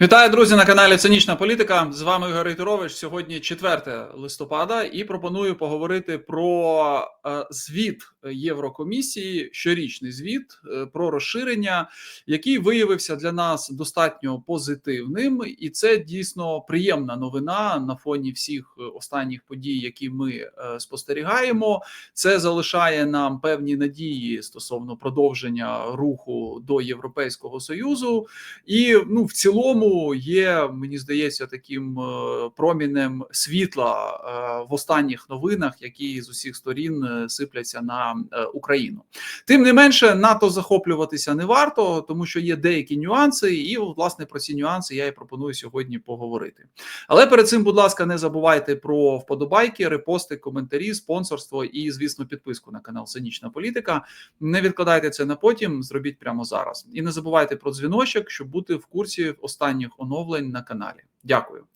Вітаю, друзі, на каналі Цинічна Політика. З вами Ігор Рейтерович. Сьогодні 4 листопада, і пропоную поговорити про е, звіт Єврокомісії, щорічний звіт е, про розширення, який виявився для нас достатньо позитивним, і це дійсно приємна новина на фоні всіх останніх подій, які ми е, спостерігаємо. Це залишає нам певні надії стосовно продовження руху до Європейського союзу, і ну в цілому є, мені здається, таким е, промінем світла е, в останніх новинах, які з усіх сторін е, сипляться на Україну. Тим не менше, НАТО захоплюватися не варто, тому що є деякі нюанси, і власне про ці нюанси я і пропоную сьогодні поговорити. Але перед цим, будь ласка, не забувайте про вподобайки, репости, коментарі, спонсорство і, звісно, підписку на канал Цинічна Політика. Не відкладайте це на потім, зробіть прямо зараз. І не забувайте про дзвіночок, щоб бути в курсі останніх оновлень на каналі. Дякую.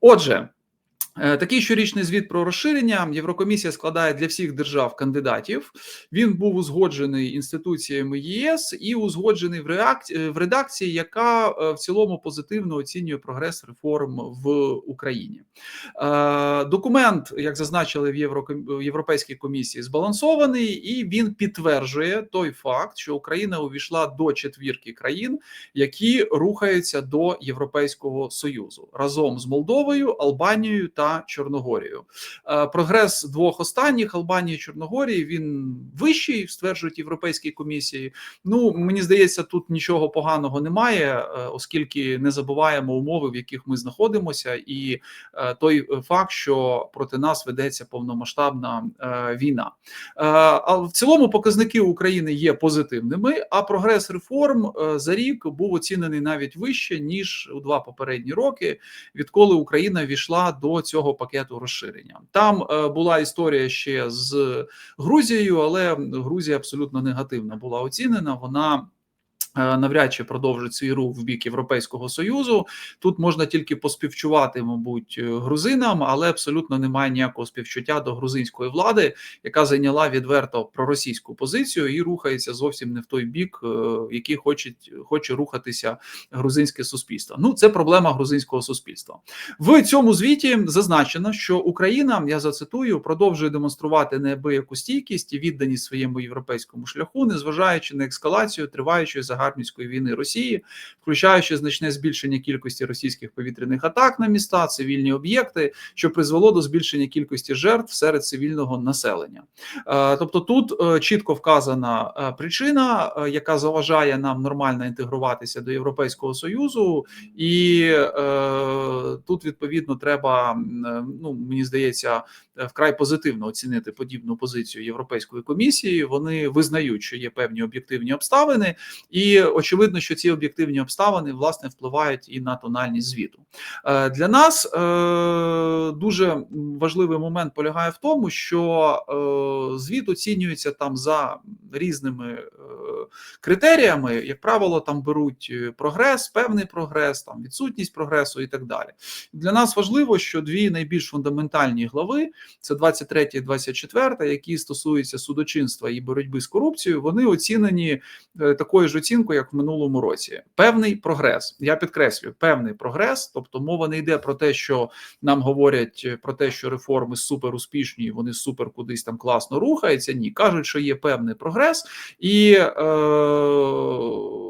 Отже. Е, такий щорічний звіт про розширення Єврокомісія складає для всіх держав кандидатів. Він був узгоджений інституціями ЄС і узгоджений в реакції в редакції, яка е, в цілому позитивно оцінює прогрес реформ в Україні. Е, документ, як зазначили в Європейській комісії, збалансований, і він підтверджує той факт, що Україна увійшла до четвірки країн, які рухаються до Європейського союзу разом з Молдовою, Албанією та та Чорногорію. Е, прогрес двох останніх Албанії і Чорногорії він вищий, стверджують європейські комісії. Ну мені здається, тут нічого поганого немає, е, оскільки не забуваємо умови, в яких ми знаходимося, і е, той факт, що проти нас ведеться повномасштабна війна. А в цілому показники України є позитивними. А прогрес реформ за рік був оцінений навіть вище ніж у два попередні роки, відколи Україна війшла до цього цього пакету розширення. Там е, була історія ще з Грузією, але Грузія абсолютно негативно була оцінена. Вона навряд чи продовжить свій рух в бік Європейського союзу. Тут можна тільки поспівчувати, мабуть, е, грузинам, але абсолютно немає ніякого співчуття до грузинської влади, яка зайняла відверто проросійську позицію і рухається зовсім не в той бік, е, який хоче, хоче рухатися грузинське суспільство. Ну, це проблема грузинського суспільства. В цьому звіті зазначено, що Україна, я зацитую, продовжує демонструвати неабияку стійкість і відданість своєму європейському шляху, незважаючи на ескалацію триваючої загалом загарбницької війни Росії, включаючи значне збільшення кількості російських повітряних атак на міста, цивільні об'єкти, що призвело до збільшення кількості жертв серед цивільного населення. Е, тобто, тут е, чітко вказана е, причина, яка заважає нам нормально інтегруватися до Європейського союзу, і тут відповідно треба ну мені здається вкрай позитивно оцінити подібну позицію Європейської комісії. Вони визнають, що є певні об'єктивні обставини, і очевидно, що ці об'єктивні обставини власне впливають і на тональність звіту. Е, для нас е, дуже важливий момент полягає в тому, що е, звіт оцінюється там за різними критеріями, як правило, там беруть прогрес, певний прогрес, там відсутність прогресу і так далі. Для нас важливо, що дві найбільш фундаментальні глави це 23 і 24, які стосуються судочинства і боротьби з корупцією, вони оцінені такою ж оцінкою, як в минулому році. Певний прогрес. Я підкреслюю, певний прогрес. Тобто, мова не йде про те, що нам говорять про те, що реформи супер успішні, вони супер кудись там класно рухаються. Ні, кажуть, що є певний прогрес і. Е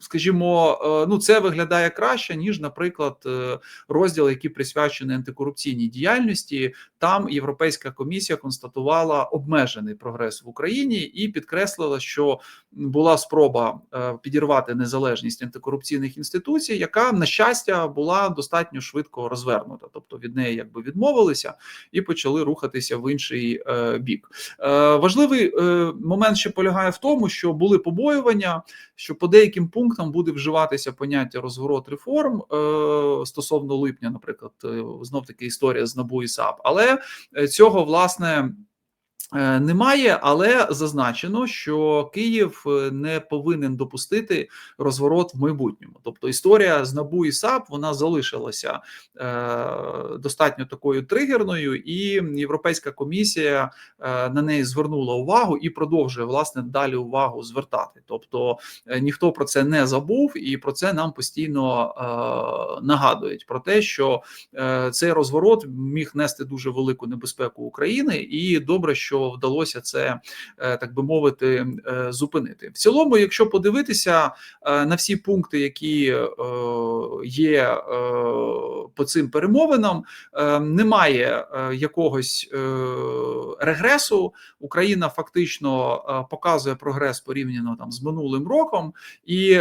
скажімо, е, ну це виглядає краще ніж, наприклад, е, розділ, який присвячений антикорупційній діяльності. Там Європейська комісія констатувала обмежений прогрес в Україні і підкреслила, що була спроба е, підірвати незалежність антикорупційних інституцій, яка на щастя була достатньо швидко розвернута, тобто від неї якби відмовилися і почали рухатися в інший бік. Важливий момент ще полягає в тому, що були побоювання, що по деяким пунктам пунктам буде вживатися поняття розворот реформ е, стосовно липня, наприклад, е, знов таки історія з НАБУ і САП, але е, цього власне. Е, Немає, але зазначено, що Київ е, не повинен допустити розворот в майбутньому. Тобто історія з НАБУ і САП вона залишилася е, достатньо такою тригерною, і Європейська комісія на неї звернула увагу і продовжує власне далі увагу звертати. Тобто ніхто про це не забув, і про це нам постійно нагадують про те, що цей розворот міг нести дуже велику небезпеку України, і добре, що вдалося це е, так би мовити е, зупинити. В цілому, якщо подивитися е, на всі пункти, які є по цим перемовинам, немає якогось регресу. Україна фактично показує прогрес порівняно там з минулим роком, і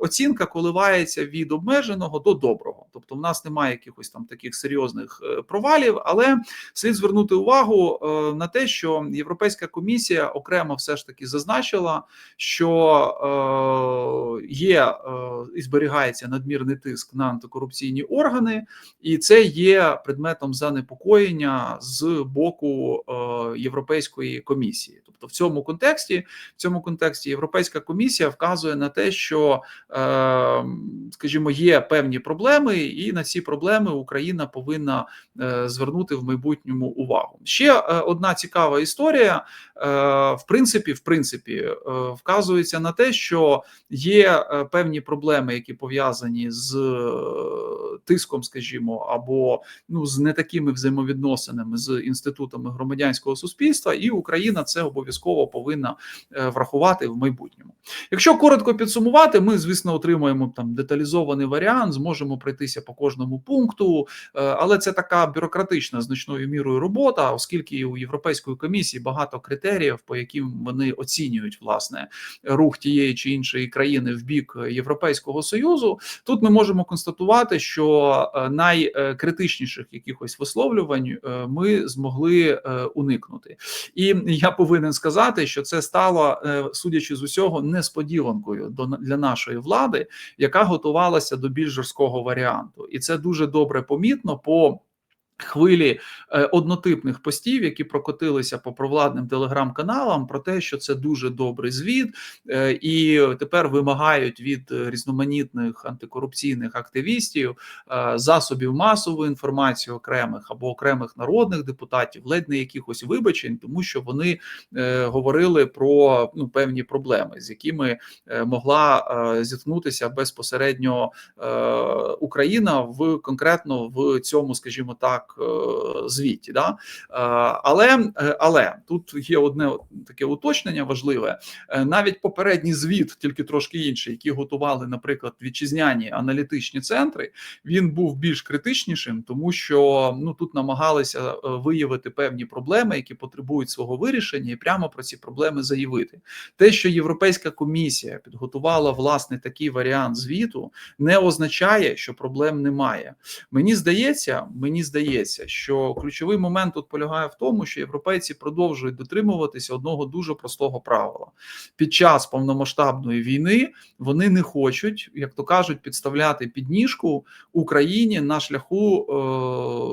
оцінка коливається від обмеженого до доброго. Тобто, в нас немає якихось там таких серйозних е, провалів, але слід звернути увагу е, на те, що Європейська комісія окремо все ж таки зазначила, що е, є і зберігається надмірний тиск на антикорупційні органи, і це є предметом занепокоєння з боку Європейської комісії. Тобто, в цьому контексті, в цьому контексті Європейська комісія вказує на те, що, скажімо, є певні проблеми, і на ці проблеми Україна повинна е, звернути в майбутньому увагу. Ще е, одна цікава історія. Е, в принципі, в принципі, вказується на те, що є певні проблеми, які пов'язані з тиском, скажімо, або ну з не такими взаємовідносинами з інститутами громадянського суспільства, і Україна це обов'язково повинна е, врахувати в майбутньому. Якщо коротко підсумувати, ми звісно отримуємо там деталізований варіант, зможемо пройтися по кожному пункту, е, але це така бюрократична значною мірою робота, оскільки у Європейської комісії багато критеріїв, по яким вони оцінюють власне рух тієї чи іншої країни в бік Європейського союзу. Тут ми можемо констатувати, що е, найкритичніших якихось висловлювань е, ми змогли е, уникнути, і я повинен сказати, що це стало, судячи з усього, несподіванкою для нашої влади, яка готувалася до більш жорсткого варіанту, і це дуже добре помітно по. Хвилі е, однотипних постів, які прокотилися по провладним телеграм-каналам, про те, що це дуже добрий звіт, е, і тепер вимагають від різноманітних антикорупційних активістів е, засобів масової інформації окремих або окремих народних депутатів, ледь не якихось вибачень, тому що вони говорили про ну певні проблеми, з якими могла зіткнутися безпосередньо Україна в конкретно в цьому, скажімо так, е, звіті. Да? Е, Але е, але тут є одне таке уточнення важливе. Навіть попередній звіт, тільки трошки інший, які готували, наприклад, вітчизняні аналітичні центри, він був більш критичнішим, тому що ну тут намагалися виявити певні проблеми, які потребують свого вирішення, і прямо про ці проблеми заявити. Те, що Європейська комісія підготувала власне такий варіант звіту, не означає, що проблем немає. Мені здається, мені здається, що ключовий момент тут полягає в тому, що європейці продовжують дотримуватися одного дуже простого правила під час повномасштабної війни. Вони не хочуть, як то кажуть, підставляти підніжку Україні на шляху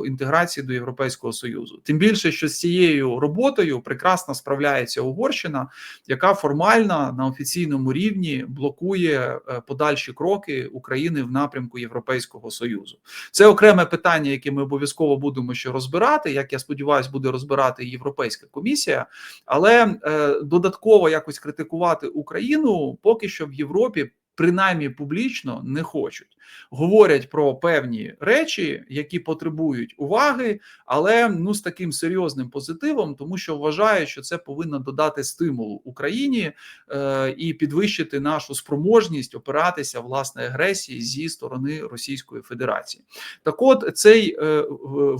е, інтеграції до Європейського союзу. Тим більше, що з цією роботою прекрасно справляється Угорщина, яка формально на офіційному рівні блокує е, подальші кроки України в напрямку Європейського союзу. Це окреме питання, яке ми обов'язково будемо ще розбирати. Як я сподіваюся, буде розбирати Європейська комісія, але е, додатково якось критикувати Україну поки що в Європі. Принаймні публічно не хочуть, говорять про певні речі, які потребують уваги, але ну з таким серйозним позитивом, тому що вважають, що це повинно додати стимулу Україні е, і підвищити нашу спроможність опиратися власне агресії зі сторони Російської Федерації. Так, от цей е,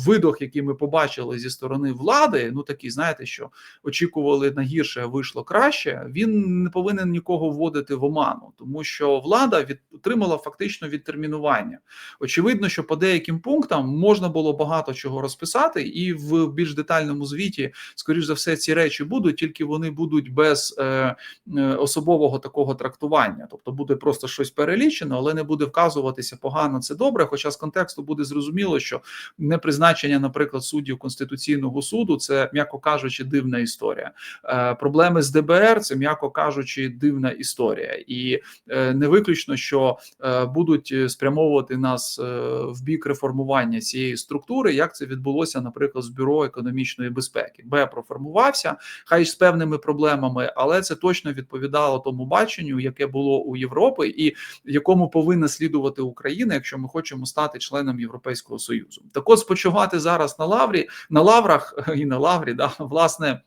видох, який ми побачили зі сторони влади, ну такий, знаєте, що очікували на гірше, а вийшло краще. Він не повинен нікого вводити в оману, тому що влада від отримала фактично відтермінування. Очевидно, що по деяким пунктам можна було багато чого розписати, і в більш детальному звіті, скоріш за все, ці речі будуть, тільки вони будуть без е, е, особового такого трактування. Тобто буде просто щось перелічено, але не буде вказуватися погано це добре. Хоча з контексту буде зрозуміло, що не призначення, наприклад, суддів конституційного суду, це м'яко кажучи, дивна історія. Е, Проблеми з ДБР це м'яко кажучи, дивна історія, і е, не виключно, що е, будуть спрямовувати нас е, в бік реформування цієї структури, як це відбулося, наприклад, з бюро економічної безпеки. Б проформувався, хай з певними проблемами, але це точно відповідало тому баченню, яке було у Європи, і якому повинна слідувати Україна, якщо ми хочемо стати членом Європейського союзу. Так от спочивати зараз на лаврі на лаврах і на лаврі, да власне.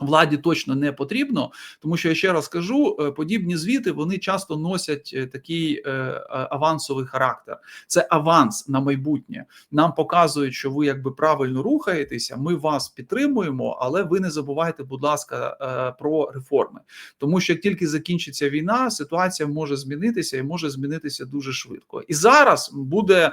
Владі точно не потрібно, тому що я ще раз кажу, е, подібні звіти вони часто носять е, такий е, авансовий характер. Це аванс на майбутнє. Нам показують, що ви якби правильно рухаєтеся. Ми вас підтримуємо, але ви не забувайте, будь ласка, про реформи. Тому що як тільки закінчиться війна, ситуація може змінитися і може змінитися дуже швидко. І зараз буде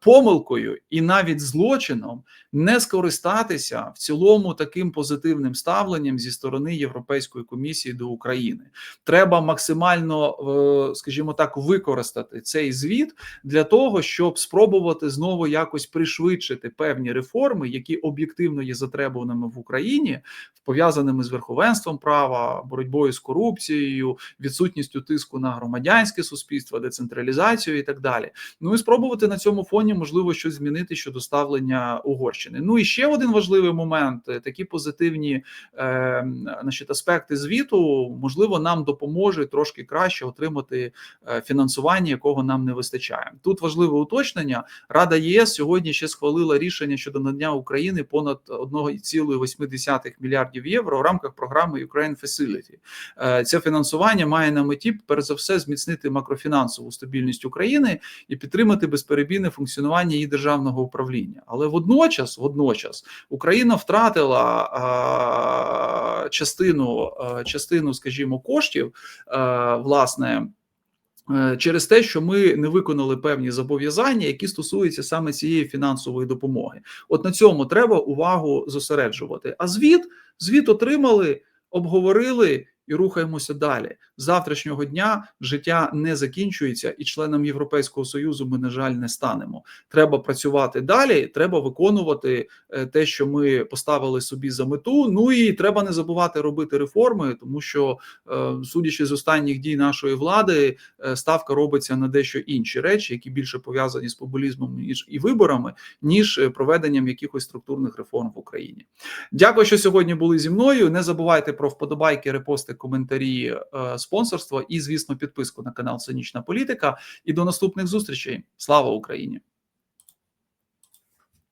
помилкою і навіть злочином не скористатися в цілому таким позитивним ставленням зі сторони Європейської комісії до України. Треба максимально, е, скажімо так, використати цей звіт для того, щоб спробувати знову якось пришвидшити певні реформи, які об'єктивно є затребуваними в Україні, пов'язаними з верховенством права, боротьбою з корупцією, відсутністю тиску на громадянське суспільство, децентралізацію і так далі. Ну і спробувати на цьому фоні можливо щось змінити щодо ставлення Угорщини. Ну і ще один важливий момент: такі позитивні е, значить, аспекти звіту, можливо, нам допоможе трошки краще отримати е, фінансування, якого нам не вистачає. Тут важливе уточнення. Рада ЄС сьогодні ще схвалила рішення щодо надання України понад 1,8 мільярдів євро в рамках програми Ukraine Facility. Е, це фінансування має на меті перш за все зміцнити макрофінансову стабільність України і підтримати безперебійне функціонування її державного управління. Але водночас, водночас, Україна втратила частину, частину, скажімо, коштів власне. Е, через те, що ми не виконали певні зобов'язання, які стосуються саме цієї фінансової допомоги, от на цьому треба увагу зосереджувати. А звіт звіт отримали, обговорили і рухаємося далі. З завтрашнього дня життя не закінчується, і членом Європейського союзу ми, на жаль, не станемо. Треба працювати далі. Треба виконувати е, те, що ми поставили собі за мету. Ну і треба не забувати робити реформи, тому що, е, судячи з останніх дій нашої влади, е, ставка робиться на дещо інші речі, які більше пов'язані з популізмом ніж і виборами, ніж проведенням якихось структурних реформ в Україні. Дякую, що сьогодні були зі мною. Не забувайте про вподобайки, репости коментарі, е, спонсорство і, звісно, підписку на канал Цинічна Політика. І до наступних зустрічей. Слава Україні!